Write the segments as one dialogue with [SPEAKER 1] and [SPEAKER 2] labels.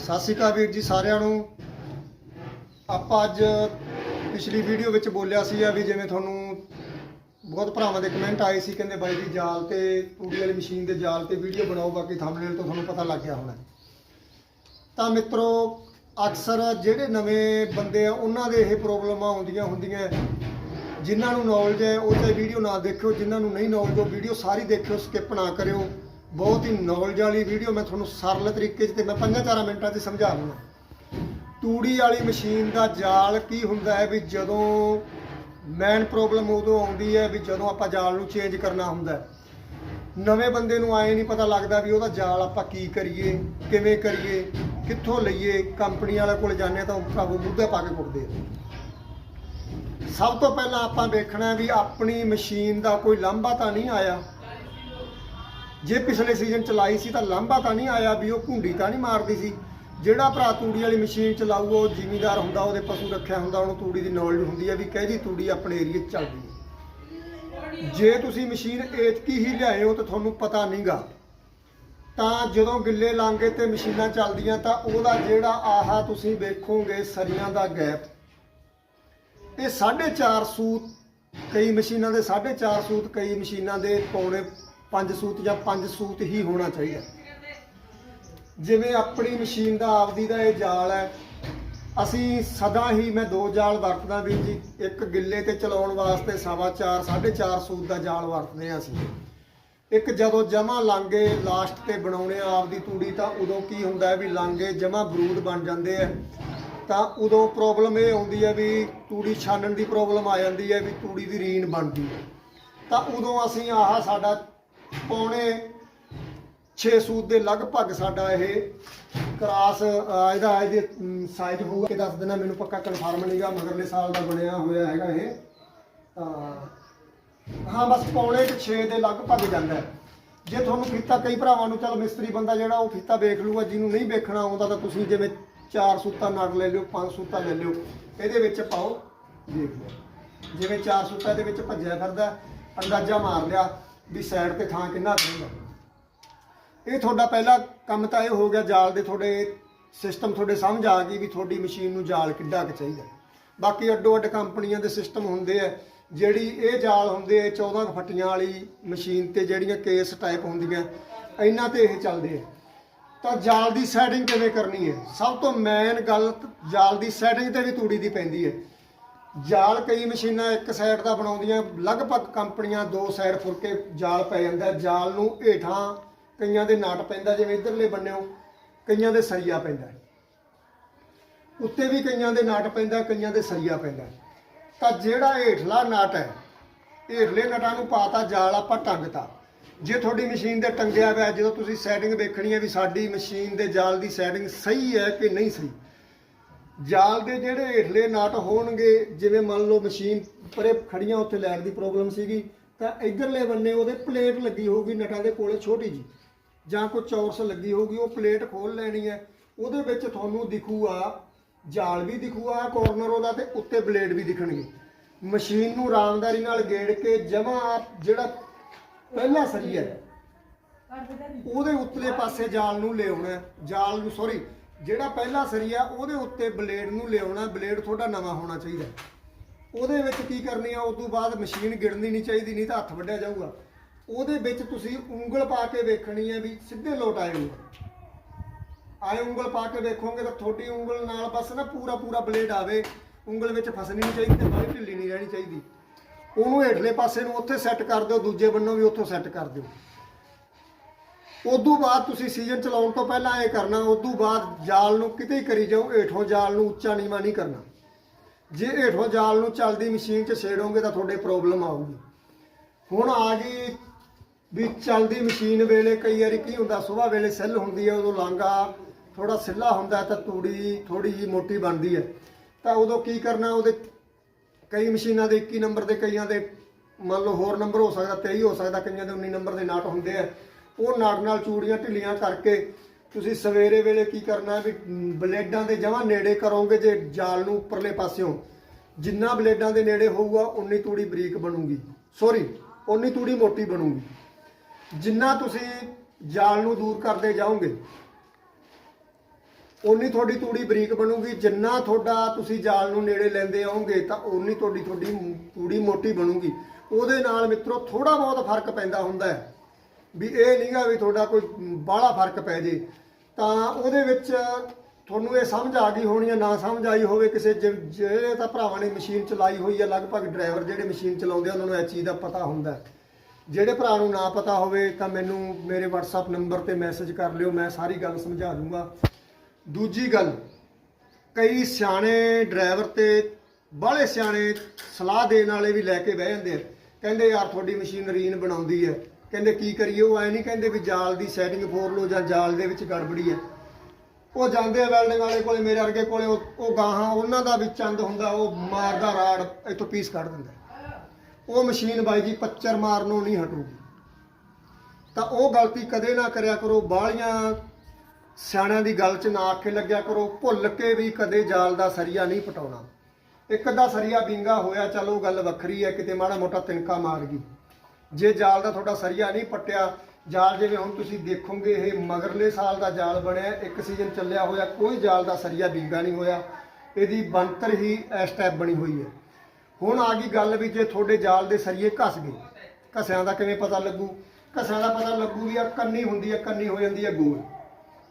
[SPEAKER 1] ਸਤਿ ਸ਼੍ਰੀ ਅਕਾਲ ਵੀਰ ਜੀ ਸਾਰਿਆਂ ਨੂੰ। ਆਪਾਂ ਅੱਜ ਪਿਛਲੀ ਵੀਡੀਓ ਵਿੱਚ ਬੋਲਿਆ ਸੀ ਆ ਵੀ ਜਿਵੇਂ ਤੁਹਾਨੂੰ ਬਹੁਤ ਭਰਾਵਾਂ ਦੇ ਕਮੈਂਟ ਆਏ ਸੀ, ਕਹਿੰਦੇ ਬਾਈ ਜੀ ਜਾਲ ਤੇ ਤੂੜੀ ਵਾਲੀ ਮਸ਼ੀਨ ਦੇ ਜਾਲ ਤੇ ਵੀਡੀਓ ਬਣਾਓ, ਬਾਕੀ ਥੰਬਨੇਲ ਤੋਂ ਤੁਹਾਨੂੰ ਪਤਾ ਲੱਗ ਗਿਆ ਹੋਣਾ। ਤਾਂ ਮਿੱਤਰੋ, ਅਕਸਰ ਜਿਹੜੇ ਨਵੇਂ ਬੰਦੇ ਆ, ਉਹਨਾਂ ਦੇ ਇਹ ਪ੍ਰੋਬਲਮਾਂ ਆਉਂਦੀਆਂ ਹੁੰਦੀਆਂ। ਜਿਨ੍ਹਾਂ ਨੂੰ ਨੌਲੇਜ ਹੈ, ਉਹ ਤੇ ਵੀਡੀਓ ਨਾ ਦੇਖਿਓ, ਜਿਨ੍ਹਾਂ ਨੂੰ ਨਹੀਂ ਨੌਲੇਜ ਉਹ ਵੀਡੀਓ ਸਾਰੀ ਦੇਖਿਓ ਸਕਿਪ ਨਾ ਕਰਿਓ। ਬਹੁਤ ਹੀ ਨੌਲੇਜ ਵਾਲੀ ਵੀਡੀਓ ਮੈਂ ਤੁਹਾਨੂੰ ਸਰਲ ਤਰੀਕੇ 'ਚ ਤੇ ਮੈਂ ਪੰਜਾਂ ਚਾਰਾਂ ਮਿੰਟਾਂ 'ਚ ਸਮਝਾ ਦੂੰਗਾ। ਤੂੜੀ ਵਾਲੀ ਮਸ਼ੀਨ ਦਾ ਜਾਲ ਕੀ ਹੁੰਦਾ ਹੈ ਵੀ ਜਦੋਂ ਮੈਨ ਪ੍ਰੋਬਲਮ ਉਦੋਂ ਆਉਂਦੀ ਹੈ ਵੀ ਜਦੋਂ ਆਪਾਂ ਜਾਲ ਨੂੰ ਚੇਂਜ ਕਰਨਾ ਹੁੰਦਾ ਹੈ। ਨਵੇਂ ਬੰਦੇ ਨੂੰ ਆਏ ਨਹੀਂ ਪਤਾ ਲੱਗਦਾ ਵੀ ਉਹਦਾ ਜਾਲ ਆਪਾਂ ਕੀ ਕਰੀਏ, ਕਿਵੇਂ ਕਰੀਏ, ਕਿੱਥੋਂ ਲਈਏ, ਕੰਪਨੀ ਵਾਲੇ ਕੋਲ ਜਾਂਦੇ ਤਾਂ ਉਹ ਕਾਬੂ ਮੁੱਦੇ ਪਾ ਕੇ ਕੁੱਟਦੇ ਸਭ ਤੋਂ ਪਹਿਲਾਂ ਆਪਾਂ ਵੇਖਣਾ ਵੀ ਆਪਣੀ ਮਸ਼ੀਨ ਦਾ ਕੋਈ ਲਾਂਭਾ ਤਾਂ ਨਹੀਂ ਆਇਆ। ਜੇ ਪਿਛਲੇ ਸੀਜ਼ਨ ਚਲਾਈ ਸੀ ਤਾਂ ਲਾਂਭਾ ਤਾਂ ਨਹੀਂ ਆਇਆ ਵੀ ਉਹ ਘੁੰਡੀ ਤਾਂ ਨਹੀਂ ਮਾਰਦੀ ਸੀ। ਜਿਹੜਾ ਭਰਾ ਤੂੜੀ ਵਾਲੀ ਮਸ਼ੀਨ ਚਲਾਊਗਾ ਉਹ ਜ਼ਿਮੀਦਾਰ ਹੁੰਦਾ, ਉਹਦੇ ਪਸ਼ੂ ਰੱਖਿਆ ਹੁੰਦਾ, ਉਹਨੂੰ ਤੂੜੀ ਦੀ ਨੌਲੇਜ ਹੁੰਦੀ ਹੈ ਵੀ ਕਿਹਦੀ ਤੂੜੀ ਆਪਣੇ ਏਰੀਏ 'ਚ ਚੱਲਦੀ ਹੈ। ਜੇ ਤੁਸੀਂ ਮਸ਼ੀਨ ਏਤਕੀ ਹੀ ਲਿਆਏ ਹੋ ਤਾਂ ਤੁਹਾਨੂੰ ਪਤਾ ਨਹੀਂਗਾ। ਤਾਂ ਜਦੋਂ ਗਿੱਲੇ ਲਾਂਗੇ ਤੇ ਮਸ਼ੀਨਾਂ ਚੱਲਦੀਆਂ ਤਾਂ ਉਹਦਾ ਜਿਹੜਾ ਆਹਾ ਤੁਸੀਂ ਵੇਖੋਗੇ ਸਰੀਆਂ ਦਾ ਗੈਪ, ਇਹ 4.5 ਸੂਤ ਕਈ ਮਸ਼ੀਨਾਂ ਦੇ 4.5 ਸੂਤ ਕਈ ਮਸ਼ੀਨਾਂ ਦੇ ਪੌਣੇ ਪੰਜ ਸੂਤ ਜਾਂ ਪੰਜ ਸੂਤ ਹੀ ਹੋਣਾ ਚਾਹੀਦਾ। ਜਿਵੇਂ ਆਪਣੀ ਮਸ਼ੀਨ ਦਾ ਆਪਦੀ ਦਾ ਇਹ ਜਾਲ ਹੈ, ਅਸੀਂ ਸਦਾ ਹੀ ਮੈਂ ਦੋ ਜਾਲ ਵਰਤਦਾ ਵੀਰ ਜੀ, ਇੱਕ ਗਿੱਲੇ ਤੇ ਚਲਾਉਣ ਵਾਸਤੇ ਸਵਾ 4 4.5 ਸੂਤ ਦਾ ਜਾਲ ਵਰਤਦੇ ਹਾਂ ਅਸੀਂ। ਇੱਕ ਜਦੋਂ ਜਮਾ ਲਾਂਗੇ ਲਾਸਟ ਤੇ ਬਣਾਉਣੇ ਆ ਆਪਦੀ ਤੂੜੀ, ਤਾਂ ਉਦੋਂ ਕੀ ਹੁੰਦਾ ਵੀ ਲਾਂਗੇ ਜਮਾ ਬਰੂਦ ਬਣ ਜਾਂਦੇ ਆ। ਤਾਂ ਉਦੋਂ ਪ੍ਰੋਬਲਮ ਇਹ ਆਉਂਦੀ ਹੈ ਵੀ ਤੂੜੀ ਛਾਨਣ ਦੀ ਪ੍ਰੋਬਲਮ ਆ ਜਾਂਦੀ ਹੈ, ਵੀ ਤੂੜੀ ਦੀ ਰੀਨ ਬਣਦੀ ਹੈ। ਤਾਂ ਉਦੋਂ ਅਸੀਂ ਆਹ ਸਾਡਾ ਪੌਣੇ 6 ਸੂਤ ਦੇ ਲਗਭਗ ਸਾਡਾ ਇਹ ਕਰਾਸ ਅਹ, ਇਹਦਾ ਇਹਦੇ ਸਾਈਜ਼ ਹੋਊਗਾ ਕਿ ਦੱਸ ਦੇਣਾ ਮੈਨੂੰ ਪੱਕਾ ਕਨਫਰਮ ਨਹੀਂਗਾ ਮਗਰਲੇ ਸਾਲ ਦਾ ਬਣਿਆ ਹੋਇਆ ਹੈਗਾ ਇਹ। ਤਾਂ ਹਾਂ ਬਸ ਪੌਣੇ 6 ਦੇ ਲਗਭਗ ਜਾਂਦਾ ਜੇ ਤੁਹਾਨੂੰ ਫੀਤਾ ਕਈ ਭਰਾਵਾਂ ਨੂੰ ਚੱਲ ਮਿਸਤਰੀ ਬੰਦਾ ਜਿਹੜਾ ਉਹ ਫੀਤਾ ਵੇਖ ਲੂਗਾ ਜਿਹਨੂੰ ਨਹੀਂ ਵੇਖਣਾ ਆਉਂਦਾ ਤਾਂ ਤੁਸੀਂ ਜਿਵੇਂ ਚਾਰ ਸੂਤਾ ਨਾਲ ਲੈ ਲਿਓ ਪੰਜ ਸੂਤਾ ਲੈ ਲਿਓ ਇਹਦੇ ਵਿੱਚ ਪਾਓ ਦੇਖ ਲਿਓ। ਜਿਵੇਂ ਚਾਰ ਸੂਤਾ ਦੇ ਵਿੱਚ ਭੱਜਿਆ ਫਿਰਦਾ ਅੰਦਾਜ਼ਾ ਮਾਰ ਲਿਆ ਵੀ ਸਾਈਡ ਤੇ ਥਾਂ ਕਿੰਨਾ ਚਾਹੀਦਾ ਇਹ ਤੁਹਾਡਾ ਪਹਿਲਾ ਕੰਮ ਤਾਂ ਇਹ ਹੋ ਗਿਆ ਜਾਲ ਦੇ ਤੁਹਾਡੇ ਸਿਸਟਮ ਤੁਹਾਡੇ ਸਮਝ ਆ ਗਈ ਵੀ ਤੁਹਾਡੀ ਮਸ਼ੀਨ ਨੂੰ ਜਾਲ ਕਿੱਡਾ ਕੁ ਚਾਹੀਦਾ। ਬਾਕੀ ਅੱਡੋ ਅੱਡ ਕੰਪਨੀਆਂ ਦੇ ਸਿਸਟਮ ਹੁੰਦੇ ਆ, ਜਿਹੜੀ ਇਹ ਜਾਲ ਹੁੰਦੇ ਆ 14 ਕੁ ਫੱਟੀਆਂ ਵਾਲੀ ਮਸ਼ੀਨ ਤੇ ਜਿਹੜੀਆਂ ਕੇਸ ਟਾਈਪ ਹੁੰਦੀਆਂ, ਇਹਨਾਂ ਤੇ ਇਹ ਚੱਲਦੇ ਆ। ਤਾਂ ਜਾਲ ਦੀ ਸੈਟਿੰਗ ਕਿਵੇਂ ਕਰਨੀ ਹੈ? ਸਭ ਤੋਂ ਮੇਨ ਗੱਲ ਜਾਲ ਦੀ ਸੈਟਿੰਗ ਤੇ ਵੀ ਤੂੜੀ ਦੀ ਪੈਂਦੀ ਹੈ। ਜਾਲ ਕਈ ਮਸ਼ੀਨਾਂ ਇੱਕ ਸਾਈਡ ਦਾ ਬਣਾਉਂਦੀਆਂ, ਲਗਭਗ ਕੰਪਨੀਆਂ ਦੋ ਸਾਈਡ ਫੁਰਕੇ ਜਾਲ ਪੈ ਜਾਂਦਾ ਜਾਲ ਨੂੰ ਹੇਠਾਂ ਕਈਆਂ ਦੇ ਨਾਟ ਪੈਂਦਾ, ਜਿਵੇਂ ਇਧਰਲੇ ਬੰਨਿਓ, ਕਈਆਂ ਦੇ ਸਰੀਆ ਪੈਂਦਾ ਉੱਤੇ ਵੀ ਕਈਆਂ ਦੇ ਨਾਟ ਪੈਂਦਾ, ਕਈਆਂ ਦੇ ਸਰੀਆ ਪੈਂਦਾ ਤਾਂ ਜਿਹੜਾ ਹੇਠਲਾ ਨਾਟ ਹੈ, ਹੇਠਲੇ ਨਟਾਂ ਨੂੰ ਪਾਤਾ, ਜਾਲ ਆਪਾਂ ਟੰਗਤਾ। ਜੇ ਤੁਹਾਡੀ ਮਸ਼ੀਨ ਦੇ ਟੰਗਿਆ ਹੋਇਆ, ਜਦੋਂ ਤੁਸੀਂ ਸੈਟਿੰਗ ਵੇਖਣੀ ਹੈ ਵੀ ਸਾਡੀ ਮਸ਼ੀਨ ਦੇ ਜਾਲ ਦੀ ਸੈਟਿੰਗ ਸਹੀ ਹੈ ਕਿ ਨਹੀਂ ਸਹੀ ਜਾਲ ਦੇ ਜਿਹੜੇ ਹੇਠਲੇ ਨਟ ਹੋਣਗੇ, ਜਿਵੇਂ ਮੰਨ ਲਓ ਮਸ਼ੀਨ ਪਰੇ ਖੜੀਆਂ ਉੱਥੇ ਲੈਣ ਦੀ ਪ੍ਰੋਬਲਮ ਸੀਗੀ, ਤਾਂ ਇਧਰਲੇ ਬੰਨੇ ਉਹਦੇ ਪਲੇਟ ਲੱਗੀ ਹੋਊਗੀ ਨਟਾਂ ਦੇ ਕੋਲੇ ਛੋਟੀ ਜੀ ਜਾਂ ਕੋਈ ਚੌਰਸ ਲੱਗੀ ਹੋਊਗੀ, ਉਹ ਪਲੇਟ ਖੋਲ ਲੈਣੀ ਹੈ। ਉਹਦੇ ਵਿੱਚ ਤੁਹਾਨੂੰ ਦਿਖੂਗਾ, ਜਾਲ ਵੀ ਦਿਖੂਗਾ ਕੋਰਨਰ ਉਹਦਾ ਤੇ ਉੱਤੇ ਬਲੇਡ ਵੀ ਦਿਖਣਗੇ। ਮਸ਼ੀਨ ਨੂੰ ਆਰਾਮਦਾਰੀ ਨਾਲ ਗੇੜ ਕੇ ਜਮਾ ਜਿਹੜਾ ਪਹਿਲਾ ਸਰੀਆ ਹੈ, ਉਹਦੇ ਉੱਤਲੇ ਪਾਸੇ ਜਾਲ ਨੂੰ ਲਿਆਉਣਾ ਹੈ। ਜਾਲ ਨੂੰ ਸੌਰੀ ਜਿਹੜਾ ਪਹਿਲਾ ਸਰੀਆ ਉਹਦੇ ਉੱਤੇ ਬਲੇਡ ਨੂੰ ਲਿਆਉਣਾ, ਬਲੇਡ ਤੁਹਾਡਾ ਨਵਾਂ ਹੋਣਾ ਚਾਹੀਦਾ। ਉਹਦੇ ਵਿੱਚ ਕੀ ਕਰਨੀ ਆ, ਉਸ ਤੋਂ ਬਾਅਦ ਮਸ਼ੀਨ ਗਿੜਨੀ ਨਹੀਂ ਚਾਹੀਦੀ, ਨਹੀਂ ਤਾਂ ਹੱਥ ਵੱਢਿਆ ਜਾਊਗਾ। ਉਹਦੇ ਵਿੱਚ ਤੁਸੀਂ ਉਂਗਲ ਪਾ ਕੇ ਵੇਖਣੀ ਹੈ ਵੀ ਸਿੱਧੇ ਲੋਟ ਆਏ ਉਂਗਲ ਆਏ ਉਂਗਲ ਪਾ ਕੇ ਵੇਖੋਗੇ ਤਾਂ ਤੁਹਾਡੀ ਉਂਗਲ ਨਾਲ ਬਸ ਨਾ ਪੂਰਾ ਪੂਰਾ ਬਲੇਡ ਆਵੇ। ਉਂਗਲ ਵਿੱਚ ਫਸਣੀ ਨਹੀਂ ਚਾਹੀਦੀ ਤੇ ਬਾਹਲੀ ਢਿੱਲੀ ਨਹੀਂ ਰਹਿਣੀ ਚਾਹੀਦੀ। ਉਹਨੂੰ ਹੇਠਲੇ ਪਾਸੇ ਨੂੰ ਉੱਥੇ ਸੈੱਟ ਕਰ ਦਿਓ, ਦੂਜੇ ਬੰਨੋਂ ਵੀ ਉੱਥੋਂ ਸੈੱਟ ਕਰ ਦਿਓ। ਉਦੋਂ ਬਾਅਦ ਤੁਸੀਂ ਸੀਜ਼ਨ ਚਲਾਉਣ ਤੋਂ ਪਹਿਲਾਂ ਇਹ ਕਰਨਾ, ਉਦੋਂ ਬਾਅਦ ਜਾਲ ਨੂੰ ਕਿਤੇ ਹੀ ਕਰੀ ਜਾਓ, ਹੇਠੋਂ ਜਾਲ ਨੂੰ ਉੱਚਾ ਨੀਵਾਂ ਨਹੀਂ ਕਰਨਾ। ਜੇ ਹੇਠੋਂ ਜਾਲ ਨੂੰ ਚੱਲਦੀ ਮਸ਼ੀਨ 'ਚ ਛੇੜੋਗੇ ਤਾਂ ਤੁਹਾਡੇ ਪ੍ਰੋਬਲਮ ਆਊਗੀ। ਹੁਣ ਆ ਗਈ ਵੀ ਚੱਲਦੀ ਮਸ਼ੀਨ ਵੇਲੇ ਕਈ ਵਾਰੀ ਕੀ ਹੁੰਦਾ, ਸਵੇਰ ਵੇਲੇ ਸਿੱਲ ਹੁੰਦੀ ਹੈ, ਉਦੋਂ ਲਾਂਗਾ ਥੋੜਾ ਸਿੱਲਾ ਹੁੰਦਾ ਤਾਂ ਤੂੜੀ ਥੋੜੀ ਜੀ ਮੋਟੀ ਬਣਦੀ ਹੈ। ਤਾਂ ਉਦੋਂ ਕੀ ਕਰਨਾ, ਉਹਦੇ ਕਈ ਮਸ਼ੀਨਾਂ ਦੇ 21 ਨੰਬਰ ਦੇ, ਕਈਆਂ ਦੇ ਮੰਨ ਲਓ ਹੋਰ ਨੰਬਰ ਹੋ ਸਕਦਾ 23 ਹੋ ਸਕਦਾ, ਕਈਆਂ ਦੇ 19 ਨੰਬਰ ਦੇ ਨਾਟ ਹੁੰਦੇ ਆ। ਉਹ ਨਾਟ ਨਾਲ ਚੂੜੀਆਂ ਢਿੱਲੀਆਂ ਕਰਕੇ ਤੁਸੀਂ ਸਵੇਰੇ ਵੇਲੇ ਕੀ ਕਰਨਾ ਵੀ ਬਲੇਡਾਂ ਦੇ ਜਮਾਂ ਨੇੜੇ ਕਰੋਗੇ ਜੇ ਜਾਲ ਨੂੰ ਉੱਪਰਲੇ ਪਾਸਿਓਂ। ਜਿੰਨਾ ਬਲੇਡਾਂ ਦੇ ਨੇੜੇ ਹੋਊਗਾ ਉਨੀ ਤੂੜੀ ਬਰੀਕ ਬਣੂਗੀ। ਸੌਰੀ ਉਨੀ ਤੂੜੀ ਮੋਟੀ ਬਣੂਗੀ। ਜਿੰਨਾ ਤੁਸੀਂ ਜਾਲ ਨੂੰ ਦੂਰ ਕਰਦੇ ਜਾਓਗੇ, ਓਨੀ ਤੁਹਾਡੀ ਤੂੜੀ ਬਰੀਕ ਬਣੂਗੀ। ਜਿੰਨਾ ਤੁਹਾਡਾ ਤੁਸੀਂ ਜਾਲ ਨੂੰ ਨੇੜੇ ਲੈਂਦੇ ਆਉਂਗੇ ਤਾਂ ਉਨੀ ਤੁਹਾਡੀ ਤੁਹਾਡੀ ਤੂੜੀ ਮੋਟੀ ਬਣੂਗੀ। ਉਹਦੇ ਨਾਲ ਮਿੱਤਰੋ ਥੋੜਾ ਬਹੁਤ ਫ਼ਰਕ ਪੈਂਦਾ ਹੁੰਦਾ ਹੈ। ਵੀ ਇਹ ਨਹੀਂਗਾ ਵੀ ਤੁਹਾਡਾ ਕੋਈ ਬਾਹਲਾ ਫ਼ਰਕ ਪੈ ਜੇ। ਤਾਂ ਉਹਦੇ ਵਿੱਚ ਤੁਹਾਨੂੰ ਇਹ ਸਮਝ ਆ ਗਈ ਹੋਣੀ ਜਾਂ ਨਾ ਸਮਝ ਆਈ ਹੋਵੇ ਕਿਸੇ ਜਿ- ਜਿਹੜੇ ਤਾਂ ਭਰਾਵਾਂ ਨੇ ਮਸ਼ੀਨ ਚਲਾਈ ਹੋਈ ਹੈ ਲਗਭਗ ਡਰਾਈਵਰ ਜਿਹੜੇ ਮਸ਼ੀਨ ਚਲਾਉਂਦੇ ਆ, ਉਹਨਾਂ ਨੂੰ ਇਹ ਚੀਜ਼ ਦਾ ਪਤਾ ਹੁੰਦਾ। ਜਿਹੜੇ ਭਰਾ ਨੂੰ ਨਾ ਪਤਾ ਹੋਵੇ ਤਾਂ ਮੈਨੂੰ ਮੇਰੇ WhatsApp ਨੰਬਰ ਤੇ ਮੈਸੇਜ ਕਰ ਲਿਓ, ਮੈਂ ਸਾਰੀ ਗੱਲ ਸਮਝਾ ਦੂੰਗਾ। ਦੂਜੀ ਗੱਲ, ਕਈ ਸਿਆਣੇ ਡਰਾਈਵਰ ਤੇ ਬਾਹਲੇ ਸਿਆਣੇ ਸਲਾਹ ਦੇਣ ਵਾਲੇ ਵੀ ਲੈ ਕੇ ਬਹਿ ਜਾਂਦੇ ਆ। ਕਹਿੰਦੇ, ਯਾਰ, ਤੁਹਾਡੀ ਮਸ਼ੀਨ ਰੀਨ ਬਣਾਉਂਦੀ ਹੈ। ਕਹਿੰਦੇ ਕੀ ਕਰੀਏ, ਉਹ ਐ ਨਹੀਂ ਕਹਿੰਦੇ ਵੀ ਜਾਲ ਦੀ ਸੈਟਿੰਗ ਫੋਰ ਲੋ ਜਾਂ ਜਾਲ ਦੇ ਵਿੱਚ ਗੜਬੜੀ ਹੈ। ਉਹ ਜਾਂਦੇ ਆ ਵੈਲਡਿੰਗ ਵਾਲੇ ਕੋਲੇ, ਮੇਰੇ ਅਰਗੇ ਕੋਲੇ, ਉਹ ਗਾਹਾਂ, ਉਹਨਾਂ ਦਾ ਵੀ ਚੰਦ ਹੁੰਦਾ, ਉਹ ਮਾਰਦਾ ਰਾੜ ਇੱਥੋਂ ਪੀਸ ਕੱਢ ਦਿੰਦਾ। ਉਹ ਮਸ਼ੀਨ ਬਾਈ ਜੀ ਪੱਚਰ ਮਾਰਨੋਂ ਨਹੀਂ ਹਟੂਗੀ। ਤਾਂ ਉਹ ਗਲਤੀ ਕਦੇ ਨਾ ਕਰਿਆ ਕਰੋ, ਬਾਹਲੀਆਂ ਸਿਆਣਿਆਂ ਦੀ ਗੱਲ 'ਚ ਨਾ ਆਖੇ ਲੱਗਿਆ ਕਰੋ, ਭੁੱਲ ਕੇ ਵੀ ਕਦੇ ਜਾਲ ਦਾ ਸਰੀਆ ਨਹੀਂ ਪਟਾਉਣਾ। ਇੱਕ ਦਾ ਸਰੀਆ ਵਿੰਗਾ ਹੋਇਆ, ਚਲੋ ਗੱਲ ਵੱਖਰੀ ਹੈ, ਕਿਤੇ ਮਾੜਾ ਮੋਟਾ ਤਿਨਕਾ ਮਾਰ ਗਈ। ਜੇ ਜਾਲ ਦਾ ਤੁਹਾਡਾ ਸਰੀਆ ਨਹੀਂ ਪੱਟਿਆ, ਜਾਲ ਜਿਵੇਂ ਹੁਣ ਤੁਸੀਂ ਦੇਖੋਗੇ, ਇਹ ਮਗਰਲੇ ਸਾਲ ਦਾ ਜਾਲ ਬਣਿਆ, ਇੱਕ ਸੀਜ਼ਨ ਚੱਲਿਆ ਹੋਇਆ, ਕੋਈ ਜਾਲ ਦਾ ਸਰੀਆ ਬੀਗਾ ਨਹੀਂ ਹੋਇਆ। ਇਹਦੀ ਬੰਤਰ ਹੀ ਇਸ ਟਾਈਪ ਬਣੀ ਹੋਈ ਹੈ। ਹੁਣ ਆ ਗਈ ਗੱਲ ਵੀ ਜੇ ਤੁਹਾਡੇ ਜਾਲ ਦੇ ਸਰੀਏ ਘਸ ਗਏ, ਘਸਿਆਂ ਦਾ ਕਿਵੇਂ ਪਤਾ ਲੱਗੂ? ਘਸਿਆਂ ਦਾ ਪਤਾ ਲੱਗੂ ਵੀ ਆ ਕੰਨੀ ਹੁੰਦੀ ਹੈ, ਕੰਨੀ ਹੋ ਜਾਂਦੀ ਹੈ ਗੋਲ।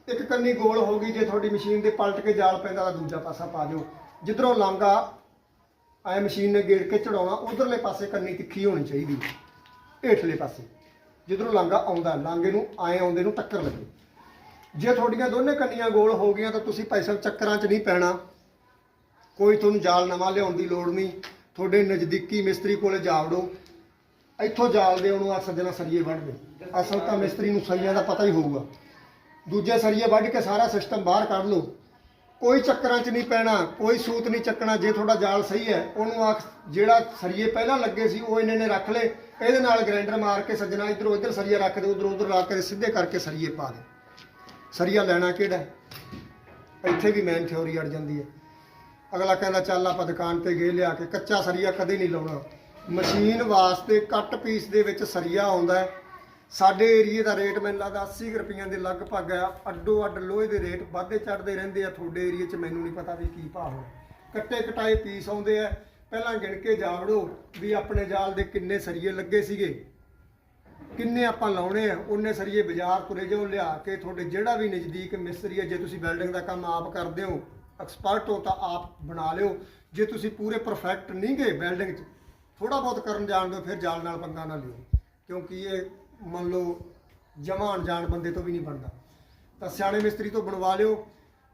[SPEAKER 1] ਇੱਕ ਕੰਨੀ ਗੋਲ ਹੋ ਗਈ, ਜੇ ਤੁਹਾਡੀ ਮਸ਼ੀਨ ਦੇ ਪਲਟ ਕੇ ਜਾਲ ਪੈਂਦਾ ਤਾਂ ਦੂਜਾ ਪਾਸਾ ਪਾ ਦਿਓ। ਜਿੱਧਰੋਂ ਲਾਂਗਾ ਐ ਮਸ਼ੀਨ ਨੇ ਗੇੜ ਕੇ ਚੜਾਉਣਾ, ਉਧਰਲੇ ਪਾਸੇ ਕੰਨੀ ਤਿੱਖੀ ਹੋਣੀ ਚਾਹੀਦੀ ਹੇਠਲੇ ਪਾਸੇ। ਜਿੱਧਰੋਂ ਲਾਂਗਾ ਆਉਂਦਾ ਲਾਂਗੇ ਨੂੰ ਆਏ ਆਉਂਦੇ ਨੂੰ ਟੱਕਰ ਲੱਗੇ। ਜੇ ਤੁਹਾਡੀਆਂ ਦੋਨੇ ਕੰਨੀਆਂ ਗੋਲ ਹੋ ਗਈਆਂ ਤਾਂ ਤੁਸੀਂ ਭਾਈ ਸਾਹਿਬ ਚੱਕਰਾਂ 'ਚ ਨਹੀਂ ਪੈਣਾ। ਕੋਈ ਤੁਹਾਨੂੰ ਜਾਲ ਨਵਾਂ ਲਿਆਉਣ ਦੀ ਲੋੜ ਨਹੀਂ। ਤੁਹਾਡੇ ਨਜ਼ਦੀਕੀ ਮਿਸਤਰੀ ਕੋਲੇ ਜਾ ਵੜੋ ਇੱਥੋਂ ਜਾਲ ਦੇ ਉਹਨੂੰ ਆ ਸੱਜਣਾ ਸਰੀਏ ਵੱਢ ਦੇ ਅਸਲ ਤਾਂ ਮਿਸਤਰੀ ਨੂੰ ਸਰੀਆਂ ਦਾ ਪਤਾ ਹੀ ਹੋਊਗਾ। ਦੂਜੇ ਸਰੀਏ ਵੱਢ ਕੇ ਸਾਰਾ ਸਿਸਟਮ ਬਾਹਰ ਕੱਢ ਲਓ। ਕੋਈ ਚੱਕਰਾਂ 'ਚ ਨਹੀਂ ਪੈਣਾ, ਕੋਈ ਸੂਤ ਨਹੀਂ ਚੱਕਣਾ। ਜੇ ਤੁਹਾਡਾ ਜਾਲ ਸਹੀ ਹੈ, ਉਹਨੂੰ ਆ ਜਿਹੜਾ ਸਰੀਏ ਪਹਿਲਾਂ ਲੱਗੇ ਸੀ, ਉਹ ਇਹਨੇ ਨੇ ਰੱਖ ਲਏ। ਇਹਦੇ ਨਾਲ ਗ੍ਰਾਈਂਡਰ ਮਾਰ ਕੇ ਸੱਜਣਾ ਇਧਰੋਂ ਇਧਰ ਸਰੀਆ ਰੱਖ ਦੇ, ਉਧਰੋਂ ਉਧਰ ਰੱਖ ਕੇ ਸਿੱਧੇ ਕਰਕੇ ਸਰੀਏ ਪਾ ਦੇ। ਸਰੀਆ ਲੈਣਾ ਕਿਹੜਾ ਇੱਥੇ ਵੀ ਮੈਨ ਥਿਉਰੀ ਅੜ ਜਾਂਦੀ ਹੈ। ਅਗਲਾ ਕਹਿੰਦਾ, ਚੱਲ ਆਪਾਂ ਦੁਕਾਨ ਤੇ ਗਏ ਲਿਆ ਕੇ ਕੱਚਾ ਸਰੀਆ ਕਦੇ ਨਹੀਂ ਲਾਉਣਾ। ਮਸ਼ੀਨ ਵਾਸਤੇ ਕੱਟ ਪੀਸ ਦੇ ਵਿੱਚ ਸਰੀਆ ਆਉਂਦਾ ਸਾਡੇ ਏਰੀਏ ਦਾ ਰੇਟ ਮੈਨੂੰ ਲੱਗਦਾ 80 ਕੁ ਰੁਪਈਆਂ ਦੇ ਲਗਭਗ ਆ ਅੱਡੋ ਅੱਡ ਲੋਹੇ ਦੇ ਰੇਟ ਵਾਧੇ ਚੜਦੇ ਰਹਿੰਦੇ ਆ। ਤੁਹਾਡੇ ਏਰੀਏ 'ਚ ਮੈਨੂੰ ਨਹੀਂ ਪਤਾ ਵੀ ਕੀ ਭਾਅ ਹੋਣਾ ਕੱਟੇ ਕਟਾਏ ਪੀਸ ਆਉਂਦੇ ਆ। ਪਹਿਲਾਂ ਗਿਣ ਕੇ ਜਾਵੜੋ ਵੀ ਆਪਣੇ ਜਾਲ ਦੇ ਕਿੰਨੇ ਸਰੀਏ ਲੱਗੇ ਸੀਗੇ। ਕਿੰਨੇ ਆਪਾਂ ਲਾਉਣੇ ਆ, ਉਹਨੇ ਸਰੀਏ ਬਾਜ਼ਾਰ ਤੁਰੇ ਜਾਓ, ਲਿਆ ਕੇ ਤੁਹਾਡੇ ਜਿਹੜਾ ਵੀ ਨਜ਼ਦੀਕ ਮਿਸਤਰੀ ਹੈ ਜੇ ਤੁਸੀਂ ਬਿਲਡਿੰਗ ਦਾ ਕੰਮ ਆਪ ਕਰਦੇ ਹੋ, ਐਕਸਪਰਟ ਹੋ, ਤਾਂ ਆਪ ਬਣਾ ਲਿਓ। ਜੇ ਤੁਸੀਂ ਪੂਰੇ ਪਰਫੈਕਟ ਨਹੀਂ ਗਏ ਬਿਲਡਿੰਗ 'ਚ ਥੋੜਾ ਬਹੁਤ ਕਰਨ ਜਾਣ ਦਿਓ, ਫਿਰ ਜਾਲ ਨਾਲ ਪੰਗਾ ਨਾ ਲਿਓ। ਕਿਉਂਕਿ ਇਹ ਮੰਨ ਲਓ ਜਮਾਂ ਅਣਜਾਣ ਬੰਦੇ ਤੋਂ ਵੀ ਨਹੀਂ ਬਣਦਾ। ਤਾਂ ਸਿਆਣੇ ਮਿਸਤਰੀ ਤੋਂ ਬਣਵਾ ਲਿਓ,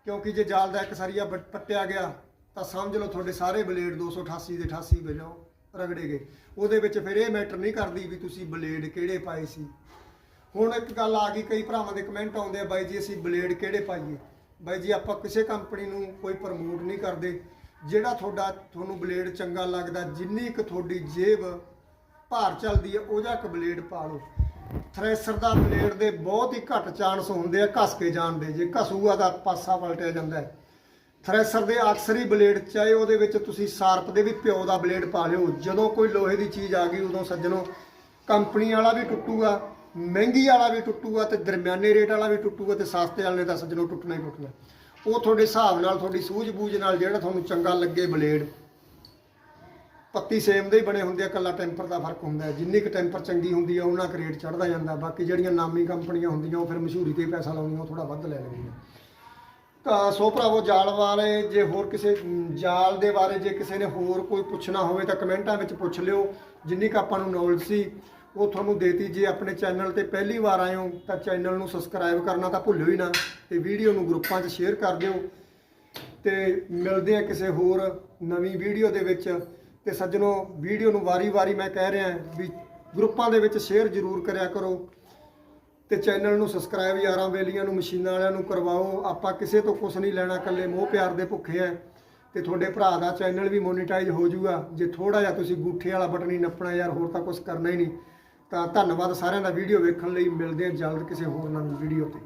[SPEAKER 1] ਕਿਉਂਕਿ ਜੇ ਜਾਲ ਦਾ ਇੱਕ ਸਰੀਆ ਪੱਟਿਆ ਗਿਆ ਤਾਂ ਸਮਝ ਲਓ ਤੁਹਾਡੇ ਸਾਰੇ ਬਲੇਡ 288 ਦੇ 88 ਵਜੋਂ ਰਗੜੇ ਗਏ। ਉਹਦੇ ਵਿੱਚ ਫਿਰ ਇਹ ਮੈਟਰ ਨਹੀਂ ਕਰਦੀ ਵੀ ਤੁਸੀਂ ਬਲੇਡ ਕਿਹੜੇ ਪਾਏ ਸੀ। ਹੁਣ ਇੱਕ ਗੱਲ ਆ ਗਈ, ਕਈ ਭਰਾਵਾਂ ਦੇ ਕਮੈਂਟ ਆਉਂਦੇ ਆ, ਬਾਈ ਜੀ ਅਸੀਂ ਬਲੇਡ ਕਿਹੜੇ ਪਾਈਏ? ਬਾਈ ਜੀ ਆਪਾਂ ਕਿਸੇ ਕੰਪਨੀ ਨੂੰ ਕੋਈ ਪ੍ਰਮੋਟ ਨਹੀਂ ਕਰਦੇ। ਜਿਹੜਾ ਤੁਹਾਡਾ, ਤੁਹਾਨੂੰ ਬਲੇਡ ਚੰਗਾ ਲੱਗਦਾ, ਜਿੰਨੀ ਕੁ ਤੁਹਾਡੀ ਜੇਬ ਭਾਰ ਚੱਲਦੀ ਹੈ ਉਹ ਜਿਹਾ ਇੱਕ ਬਲੇਡ ਪਾ ਲਓ। ਥ੍ਰੈਸ਼ਰ ਦਾ ਬਲੇਡ ਦੇ ਬਹੁਤ ਹੀ ਘੱਟ ਚਾਂਸ ਹੁੰਦੇ ਆ ਘਸ ਕੇ ਜਾਣ ਦੇ। ਜੇ ਘਸੂਗਾ ਤਾਂ ਪਾਸਾ ਪਲਟਿਆ ਜਾਂਦਾ ਹੈ। ਥ੍ਰੈਸ਼ਰ ਦੇ ਅਕਸਰ ਹੀ ਬਲੇਡ ਚਾਹੇ ਉਹਦੇ ਵਿੱਚ ਤੁਸੀਂ ਸਾਰਪ ਦੇ ਵੀ ਪਿਓ ਦਾ ਬਲੇਡ ਪਾ ਲਿਓ, ਜਦੋਂ ਕੋਈ ਲੋਹੇ ਦੀ ਚੀਜ਼ ਆ ਗਈ, ਉਦੋਂ ਸੱਜਣੋ ਕੰਪਨੀ ਵਾਲਾ ਵੀ ਟੁੱਟੂਗਾ, ਮਹਿੰਗੀ ਵਾਲਾ ਵੀ ਟੁੱਟੂਗਾ ਤੇ ਦਰਮਿਆਨੇ ਰੇਟ ਵਾਲਾ ਵੀ ਟੁੱਟੂਗਾ ਤੇ ਸਸਤੇ ਵਾਲੇ ਦਾ ਤਾਂ ਸੱਜਣੋ ਟੁੱਟਣਾ ਹੀ ਟੁੱਟਣਾ। ਉਹ ਤੁਹਾਡੇ ਹਿਸਾਬ ਨਾਲ, ਤੁਹਾਡੀ ਸੂਝ-ਬੂਝ ਨਾਲ ਜਿਹੜਾ ਤੁਹਾਨੂੰ ਚੰਗਾ ਲੱਗੇ ਬਲੇਡ, ਪੱਤੀ ਸੇਮ ਦੇ ਹੀ ਬਣੇ ਹੁੰਦੇ ਆ ਕੱਲਾ ਟੈਂਪਰ ਦਾ ਫ਼ਰਕ ਹੁੰਦਾ ਜਿੰਨੀ ਕੁ ਟੈਂਪਰ ਚੰਗੀ ਹੁੰਦੀ ਆ, ਉਹਨਾਂ ਕੁ ਰੇਟ ਚੜਦਾ ਜਾਂਦਾ, ਬਾਕੀ ਜਿਹੜੀਆਂ ਨਾਮੀ ਕੰਪਨੀਆਂ ਹੁੰਦੀਆਂ, ਉਹ ਫਿਰ ਮਸ਼ਹੂਰੀ ਤੇ ਪੈਸਾ ਲਾਉਂਦੀਆਂ, ਉਹ ਥੋੜਾ ਵੱਧ ਲੈ ਲੈਂਦੀਆਂ। ਤਾਂ ਸੋ ਭਰਾਵੋ, ਜਾਲ ਵਾਲੇ ਜੇ ਹੋਰ ਕਿਸੇ, ਜਾਲ ਦੇ ਬਾਰੇ ਜੇ ਕਿਸੇ ਨੇ ਹੋਰ ਕੋਈ ਪੁੱਛਣਾ ਹੋਵੇ ਤਾਂ ਕਮੈਂਟਾਂ ਵਿੱਚ ਪੁੱਛ ਲਿਓ। ਜਿੰਨੀ ਕੁ ਆਪਾਂ ਨੂੰ ਨੌਲੇਜ ਸੀ, ਉਹ ਤੁਹਾਨੂੰ ਦੇਤੀ। ਜੇ ਆਪਣੇ ਚੈਨਲ ਤੇ ਪਹਿਲੀ ਵਾਰ ਆਏ ਹੋ ਤਾਂ ਚੈਨਲ ਨੂੰ ਸਬਸਕ੍ਰਾਈਬ ਕਰਨਾ ਤਾਂ ਭੁੱਲਿਓ ਹੀ ਨਾ ਤੇ ਵੀਡੀਓ ਨੂੰ ਗਰੁੱਪਾਂ 'ਚ ਸ਼ੇਅਰ ਕਰ ਦਿਓ। ਤੇ ਮਿਲਦੇ ਆ ਕਿਸੇ ਹੋਰ ਨਵੀਂ ਵੀਡੀਓ ਦੇ ਵਿੱਚ। ਤੇ ਸੱਜਣੋ, ਵੀਡੀਓ ਨੂੰ ਵਾਰੀ-ਵਾਰੀ ਮੈਂ ਕਹਿ ਰਿਹਾ ਵੀ ਗਰੁੱਪਾਂ ਦੇ ਵਿੱਚ ਸ਼ੇਅਰ ਜ਼ਰੂਰ ਕਰਿਆ ਕਰੋ। ਤੇ ਚੈਨਲ ਨੂੰ ਸਬਸਕ੍ਰਾਈਬ ਯਾਰਾਂ ਬੇਲੀਆਂ ਨੂੰ, ਮਸ਼ੀਨਾਂ ਵਾਲਿਆਂ ਨੂੰ ਕਰਵਾਓ। ਆਪਾਂ ਕਿਸੇ ਤੋਂ ਕੁਝ ਨਹੀਂ ਲੈਣਾ, ਇਕੱਲੇ ਮੋਹ ਪਿਆਰ ਦੇ ਭੁੱਖੇ ਆ। ਤੇ ਤੁਹਾਡੇ ਭਰਾ ਦਾ ਚੈਨਲ ਵੀ ਮੋਨੀਟਾਈਜ਼ ਹੋ ਜਾਊਗਾ। ਜੇ ਥੋੜਾ ਜਿਹਾ ਤੁਸੀਂ ਗੂਠੇ ਵਾਲਾ ਬਟਨ ਹੀ ਨੱਪਣਾ ਯਾਰ, ਹੋਰ ਤਾਂ ਕੁਝ ਕਰਨਾ ਹੀ ਨਹੀਂ। ਤਾਂ ਧੰਨਵਾਦ ਸਾਰਿਆਂ ਦਾ ਵੀਡੀਓ ਵੇਖਣ ਲਈ। ਮਿਲਦੇ ਹਾਂ ਜਲਦ ਕਿਸੇ ਹੋਰ ਨਵੀਂ ਵੀਡੀਓ ਤੇ।